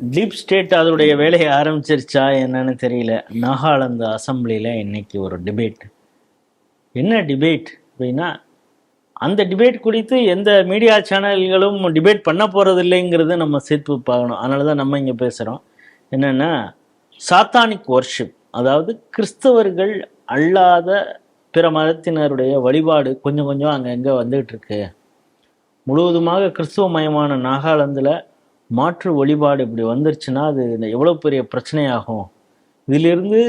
Deep state அதோடைய வேலையை ஆரம்பிச்சிருச்சா என்னன்னு தெரியல. நாகாலாந்து அசம்பிளியில் இன்னைக்கு ஒரு டிபேட் என்ன டிபேட் அப்படின்னா அந்த டிபேட் குறித்து எந்த மீடியா சேனல்களும் டிபேட் பண்ண போகிறது இல்லைங்கிறத நம்ம சேர்த்து பார்க்கணும். அதனால தான் நம்ம இங்கே பேசுகிறோம் என்னென்னா சாத்தானிக் ஒர்ஷிப் அதாவது கிறிஸ்தவர்கள் அல்லாத பிற மதத்தினருடைய வழிபாடு கொஞ்சம் கொஞ்சம் அங்கங்கே வந்துகிட்டு இருக்கு. முழுவதுமாக கிறிஸ்துவ மயமான நாகாலாந்தில் மாற்று வழிபாடு இப்படி வந்துருச்சுன்னா அது எவ்வளோ பெரிய பிரச்சனையாகும். இதிலிருந்து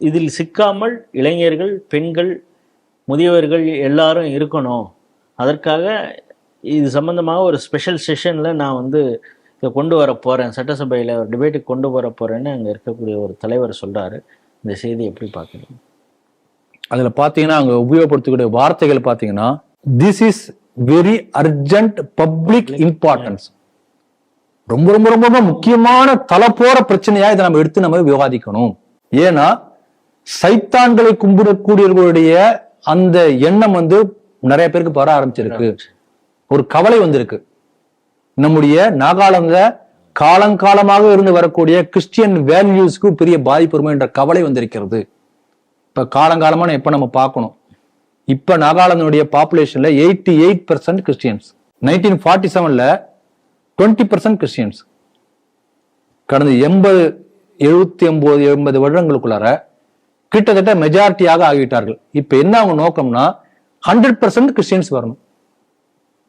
இதில் சிக்காமல் இளைஞர்கள் பெண்கள் முதியவர்கள் எல்லாரும் இருக்கணும். அதற்காக இது சம்பந்தமாக ஒரு ஸ்பெஷல் செஷனில் நான் வந்து இதை கொண்டு வர போகிறேன் சட்டசபையில் ஒரு டிபேட்டுக்கு கொண்டு வர போகிறேன்னு அங்கே இருக்கக்கூடிய ஒரு தலைவர் சொல்கிறாரு இந்த செய்தி எப்படி பார்க்குறீங்க அதுல பாத்தீங்கன்னா அங்க உபயோகப்படுத்தக்கூடிய வார்த்தைகள் பாத்தீங்கன்னா this is very urgent public importance ரொம்ப ரொம்ப ரொம்ப ரொம்ப முக்கியமான தலப்போற பிரச்சனையா இதை நம்ம எடுத்து நம்ம விவாதிக்கணும். ஏன்னா சைத்தான்களை கும்பிடக்கூடியவர்களுடைய அந்த எண்ணம் வந்து நிறைய பேருக்கு வர ஆரம்பிச்சிருக்கு. ஒரு கவலை வந்திருக்கு. நம்முடைய நாகாலாந்துல காலங்காலமாக இருந்து வரக்கூடிய கிறிஸ்டியன் வேல்யூஸ்க்கு பெரிய பாதிப்பு வருமோ என்ற கவலை வந்திருக்கிறது. இப்ப காலங்காலமான எப்ப நம்ம பார்க்கணும்? இப்ப நாகாலாந்துடைய பாப்புலேஷன்ல eighty eight percent Christians nineteen forty செவன்ல டுவெண்ட்டி பர்சன்ட் கிறிஸ்டியன்ஸ் கடந்த எண்பது எழுபத்தி ஒன்பது எண்பது வருடங்களுக்குள்ளார கிட்டத்தட்ட மெஜாரிட்டியாக ஆகிவிட்டார்கள். இப்போ என்ன அவங்க நோக்கம்னா ஹண்ட்ரட் பர்சன்ட் கிறிஸ்டியன்ஸ் வரணும்.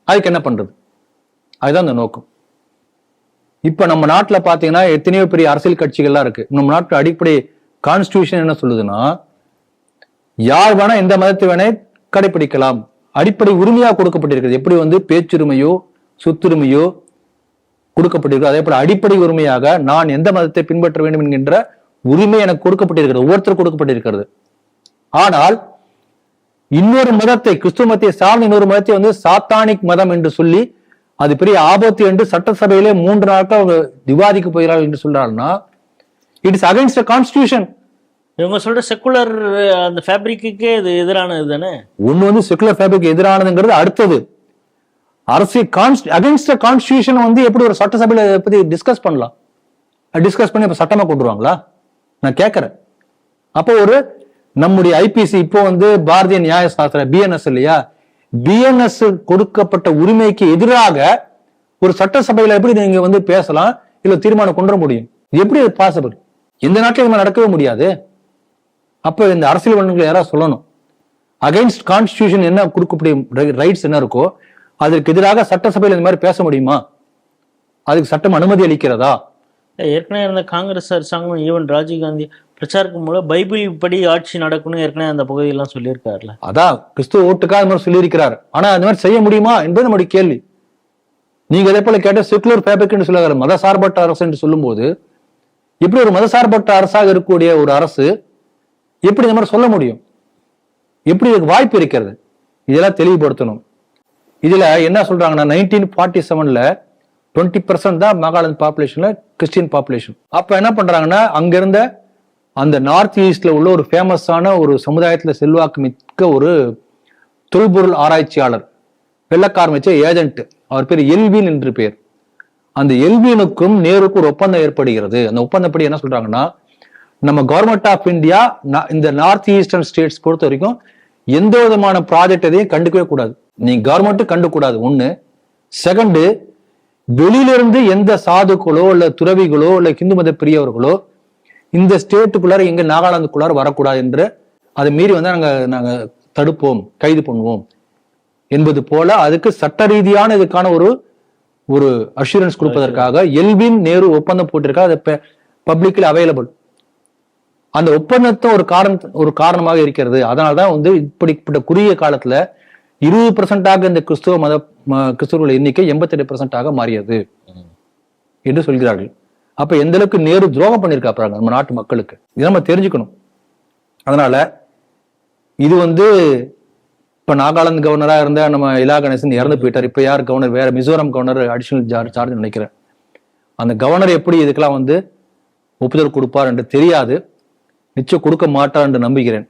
அதுக்கு என்ன பண்றது? அதுதான் அந்த நோக்கம். இப்போ நம்ம நாட்டில் பார்த்தீங்கன்னா எத்தனையோ பெரிய அரசியல் கட்சிகள்லாம் இருக்கு. நம்ம நாட்டு அடிப்படை கான்ஸ்டியூஷன் என்ன சொல்லுதுன்னா யார் வேணா எந்த மதத்தை வேணே கடைபிடிக்கலாம் அடிப்படை உரிமையாக கொடுக்கப்பட்டிருக்கிறது. எப்படி வந்து பேச்சுரிமையோ சொத்துரிமையோ கொடுக்கப்பட்டிருக்கு அதே போல அடிப்படை உரிமையாக நான் எந்த மதத்தை பின்பற்ற வேண்டும் என்கின்ற உரிமை எனக்கு கொடுக்கப்பட்டிருக்கிறது. ஒவ்வொருத்தர் கொடுக்கப்பட்டிருக்கிறது. ஆனால் இன்னொரு மதத்தை கிறிஸ்துவ மதத்தை சார்ந்த இன்னொரு மதத்தை வந்து சாத்தானிக் மதம் என்று சொல்லி அது பெரிய ஆபத்து என்று சட்டசபையிலே மூன்று நாட்கள் அவங்க விவாதிக்க போகிறார்கள் என்று சொல்றாருன்னா இட் இஸ் அகைன்ஸ்ட் கான்ஸ்டியூஷன் இவங்க சொல்ற செக்குலர் அந்த ஃபேப்ரிக்குக்கே இது எதிரானது தானே? ஒண்ணு வந்து செகுலர் ஃபேப்ரிக் எதிரானதுங்கிறது அடுத்தது. அரசியல் கான்ஸ்ட் அகைன்ஸ்ட் கான்ஸ்டியூஷன் வந்து எப்படி ஒரு சட்டசபையில பத்தி டிஸ்கஸ் பண்ணலாம்? டிஸ்கஸ் பண்ணி இப்ப சட்டமா கொண்டு வருவாங்களா நான் கேட்கறேன். அப்போ ஒரு நம்முடைய ஐபிசி இப்போ வந்து பாரதிய நியாய சாஸ்திர பிஎன்எஸ் இல்லையா? பிஎன்எஸ் கொடுக்கப்பட்ட உரிமைக்கு எதிராக ஒரு சட்டசபையில எப்படி நீங்க வந்து பேசலாம்? இல்ல தீர்மானம் கொண்டு வர முடியும்? எப்படி அது பாசிபிள் எந்த நாட்டில் இது நடக்கவே முடியாது. அப்ப இந்த அரசியல் வல்லுநர்கள் யாராவது சொல்லணும்? அகைன்ஸ்ட் கான்ஸ்டியூஷன் என்ன கொடுக்கக்கூடிய ரைட்ஸ் என்ன இருக்கோ அதற்கு எதிராக சட்டசபையில் இந்த மாதிரி பேச முடியுமா? அதுக்கு சட்டம் அனுமதி அளிக்கிறதா? ஏற்கனவே இருந்த காங்கிரஸ் அரசாங்கம் ஈவன் ராஜீவ்காந்தி பிரச்சாரக்கு மூலம் பைபிள் படி ஆட்சி நடக்கணும் ஏற்கனவே அந்த பகுதியெல்லாம் சொல்லியிருக்காருல்ல. அதான் கிறிஸ்துவ ஓட்டுக்காக இந்த மாதிரி சொல்லியிருக்கிறார். ஆனா அந்த மாதிரி செய்ய முடியுமா என்பது நம்முடைய கேள்வி. நீங்க அதே போல கேட்ட செக்குலர் ஃபேபிக் என்று சொல்லுவாங்க மத சார்பற்ற அரசு என்று சொல்லும்போது எப்படி ஒரு மதசார்பற்ற அரசாக இருக்கக்கூடிய ஒரு அரசு எப்படி இந்த மாதிரி சொல்ல முடியும்? எப்படி இதுக்கு வாய்ப்பு இருக்கிறது? இதெல்லாம் தெளிவுபடுத்தணும். இதுல என்ன சொல்றாங்கன்னா நைன்டீன் ஃபார்ட்டி செவன்ல டுவெண்ட்டி பர்சன்ட் தான் நாகாலாந்து பாப்புலேஷன்ல கிறிஸ்டின் பாப்புலேஷன் அப்ப என்ன பண்றாங்கன்னா அங்க இருந்த அந்த நார்த் ஈஸ்ட்ல உள்ள ஒரு ஃபேமஸான ஒரு சமுதாயத்துல செல்வாக்கு மிக்க ஒரு தொல்பொருள் ஆராய்ச்சியாளர் வெள்ளக்காரன் வச்ச ஏஜென்ட் அவர் பேர் எல்வின் என்று பேர். அந்த எல்வினுக்கும் நேருக்கும் ஒரு ஒப்பந்தம் ஏற்படுகிறது. அந்த ஒப்பந்தப்படி என்ன சொல்றாங்கன்னா நம்ம கவர்மெண்ட் ஆஃப் இந்தியா இந்த நார்த் ஈஸ்டர்ன் ஸ்டேட்ஸ் பொறுத்த வரைக்கும் எந்த விதமான ப்ராஜெக்ட் எதையும் கண்டுக்கவே கூடாது. நீ கவர்மெண்ட் கண்டுக்கூடாது. ஒண்ணு. செகண்டு வெளியிலிருந்து எந்த சாதுக்களோ இல்ல துறவிகளோ இல்ல இந்து மத பிரியவர்களோ இந்த ஸ்டேட்டுக்குள்ளார எங்க நாகாலாந்துக்குள்ளார வரக்கூடாது என்று அதை மீறி வந்து நாங்க நாங்க தடுப்போம் கைது பண்ணுவோம் என்பது போல அதுக்கு சட்ட ரீதியான இதுக்கான ஒரு ஒரு அஷூரன்ஸ் கொடுப்பதற்காக எல்வின் நேரு ஒப்பந்தம் போட்டிருக்கா அது பப்ளிக்ல அவைலபிள் அந்த ஒப்பந்தத்தை ஒரு காரணம் ஒரு காரணமாக இருக்கிறது. அதனால்தான் வந்து இப்படிப்பட்ட குறுகிய காலத்துல இருபது பர்சன்டாக இந்த கிறிஸ்துவ மத கிறிஸ்துவர்கள் எண்ணிக்கை எண்பத்தி ரெண்டு பர்சன்டாக மாறியது என்று சொல்கிறார்கள். அப்ப எந்த அளவுக்கு நேரு துரோகம் பண்ணியிருக்காங்க நம்ம நாட்டு மக்களுக்கு. இதை நம்ம தெரிஞ்சுக்கணும். அதனால இது வந்து இப்ப நாகாலாந்து கவர்னரா இருந்த நம்ம இலா கணேசன் இறந்து போயிட்டார். இப்ப யார் கவர்னர் வேற Mizoram governor additional charge charge நினைக்கிறேன். அந்த கவர்னர் எப்படி இதுக்கெல்லாம் வந்து ஒப்புதல் கொடுப்பார் என்று தெரியாது. நிச்சயம் கொடுக்க மாட்டார் என்று நம்புகிறேன்.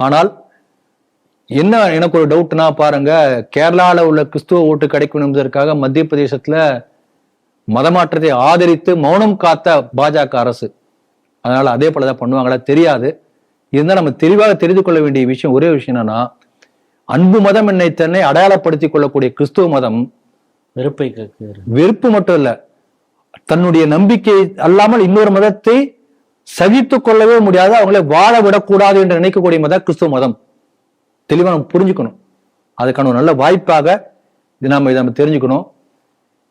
ஆனால் என்ன எனக்கு ஒரு டவுட்னா பாருங்க கேரளால உள்ள கிறிஸ்துவ ஓட்டு கிடைக்கணும் என்பதற்காக மத்திய பிரதேசத்துல மதமாற்றத்தை ஆதரித்து மௌனம் காத்த பாஜக அரசு. அதனால அதே போலதான் பண்ணுவாங்களா தெரியாது. இருந்தால் நம்ம தெளிவாக தெரிந்து கொள்ள வேண்டிய விஷயம் ஒரே விஷயம் என்னன்னா அன்பு மதம் என்னை தன்னை அடையாளப்படுத்திக் கொள்ளக்கூடிய கிறிஸ்துவ மதம் வெறுப்பை வெறுப்பு மட்டும் இல்ல தன்னுடைய நம்பிக்கை அல்லாமல் இன்னொரு மதத்தை சகித்து கொள்ளவே முடியாது அவங்களை வாழ விடக்கூடாது என்று நினைக்கக்கூடிய மதம் கிறிஸ்துவ மதம். தெளிவாக நம்ம புரிஞ்சுக்கணும். அதுக்கான ஒரு நல்ல வாய்ப்பாக இது நம்ம இதை நம்ம தெரிஞ்சுக்கணும்.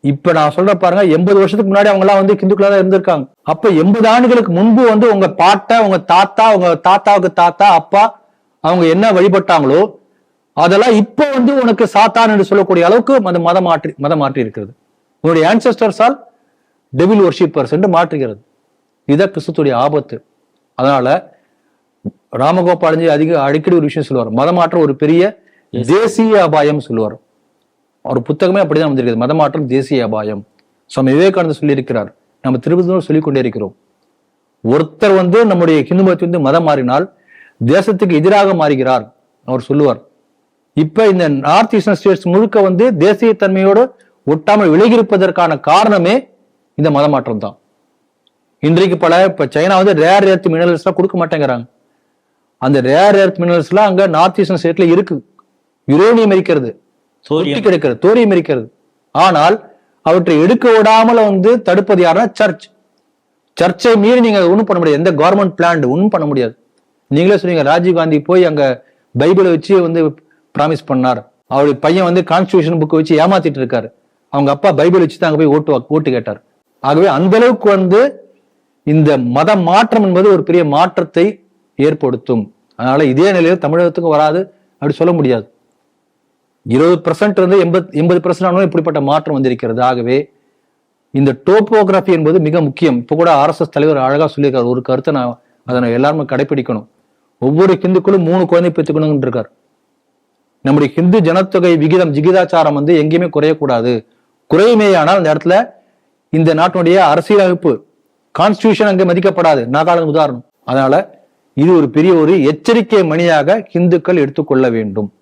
இப்ப நான் சொல்ற பாருங்க எண்பது வருஷத்துக்கு முன்னாடி அவங்க எல்லாம் வந்து இந்துக்களா தான் இருந்திருக்காங்க. அப்ப எண்பது ஆண்டுகளுக்கு முன்பு வந்து உங்க பாட்டை உங்க தாத்தா உங்க தாத்தாவுக்கு தாத்தா அப்பா அவங்க என்ன வழிபட்டாங்களோ அதெல்லாம் இப்போ வந்து உனக்கு சாத்தான் என்று சொல்லக்கூடிய அளவுக்கு அந்த மதம் மாற்றி மதம் மாற்றி இருக்கிறது. உன்னுடைய ஆன்சஸ்டர்ஸால் டெவில் ஒர்ஷிப்பர்ஸ் என்று மாற்றுகிறது. இதான் கிறிஸ்துத்துடைய ஆபத்து. அதனால ராமகோபாலஜி அதிக அடிக்கடி ஒரு விஷயம் சொல்லுவார். மதமாற்றம் ஒரு பெரிய தேசிய அபாயம் சொல்லுவார். அவர் புத்தகமே அப்படிதான் வந்திருக்கிறது மதமாற்றம் தேசிய அபாயம். சுவாமி விவேகானந்தர் சொல்லியிருக்கிறார். நம்ம திருப்பதிலும் சொல்லிக் கொண்டே இருக்கிறோம் ஒருத்தர் வந்து நம்முடைய ஹிந்து மதத்தை வந்து மதம் மாறினால் தேசத்துக்கு எதிராக மாறுகிறார். அவர் சொல்லுவார். இப்ப இந்த நார்த் ஈஸ்டர்ன் ஸ்டேட்ஸ் முழுக்க வந்து தேசியத்தன்மையோடு ஒட்டாமல் விலகி இருப்பதற்கான காரணமே இந்த மதமாற்றம் தான். இன்றைக்கு பல இப்ப சைனா வந்து ரேர் எர்த் மினரல்ஸ் எல்லாம் கொடுக்க மாட்டேங்கிறாங்க. அந்த ரேர் எர்த் மினரல்ஸ் எல்லாம் அங்க நார்த் ஈஸ்டர்ன் ஸ்டேட்ல இருக்கு. யுரேனியம் இருக்கிறது சூரியன் ஒட்டி கிடக்கிறது தோரியம் இருக்கிறது ஆனால் அவற்றை எடுக்க விடாமல் வந்து தடுப்பது யாருன்னா சர்ச் சர்ச்சை மீறி நீங்க ஒண்ணும் பண்ண முடியாது. எந்த கவர்மெண்ட் பிளான் ஒண்ணும் பண்ண முடியாது. நீங்களே சொன்னீங்க ராஜீவ் காந்தி போய் அங்க பைபிளை வச்சு வந்து ப்ராமிஸ் பண்ணார். அவருடைய பையன் வந்து கான்ஸ்டியூஷன் புக்கை வச்சு ஏமாத்திட்டு இருக்காரு. அவங்க அப்பா பைபிள் வச்சு தான் அங்க போய் ஓட்டு ஓட்டு கேட்டார். ஆகவே அந்த அளவுக்கு வந்து இந்த மத மாற்றம் என்பது ஒரு பெரிய மாற்றத்தை ஏற்படுத்தும். அதனால இதே நிலையில் தமிழகத்துக்கு வராது. அப்படி சொல்ல முடியாது. இருபது பர்சன்ட் இருந்து எண்பது எண்பது பர்சன்ட் ஆனாலும் இப்படிப்பட்ட மாற்றம் வந்திருக்கிறது. ஆகவே இந்த டோப்போகிராஃபி என்பது மிக முக்கியம். இப்போ கூட ஆர்எஸ்எஸ் தலைவர் அழகாக சொல்லியிருக்காரு. ஒரு கருத்தை நான் அதை நான் எல்லாருமே கடைபிடிக்கணும் ஒவ்வொரு ஹிந்துக்களும் மூணு குழந்தை பெற்றுக்கணும்னு இருக்கார் நம்முடைய ஹிந்து ஜனத்தொகை விகிதம் ஜிகிதாச்சாரம் வந்து எங்கேயுமே குறையக்கூடாது. குறையுமே ஆனால் அந்த இடத்துல இந்த நாட்டினுடைய அரசியலமைப்பு கான்ஸ்டியூஷன் அங்கே மதிக்கப்படாது. நாகாலாந்து உதாரணம். அதனால இது ஒரு பெரிய ஒரு எச்சரிக்கை மணியாக ஹிந்துக்கள் எடுத்துக்கொள்ள வேண்டும்.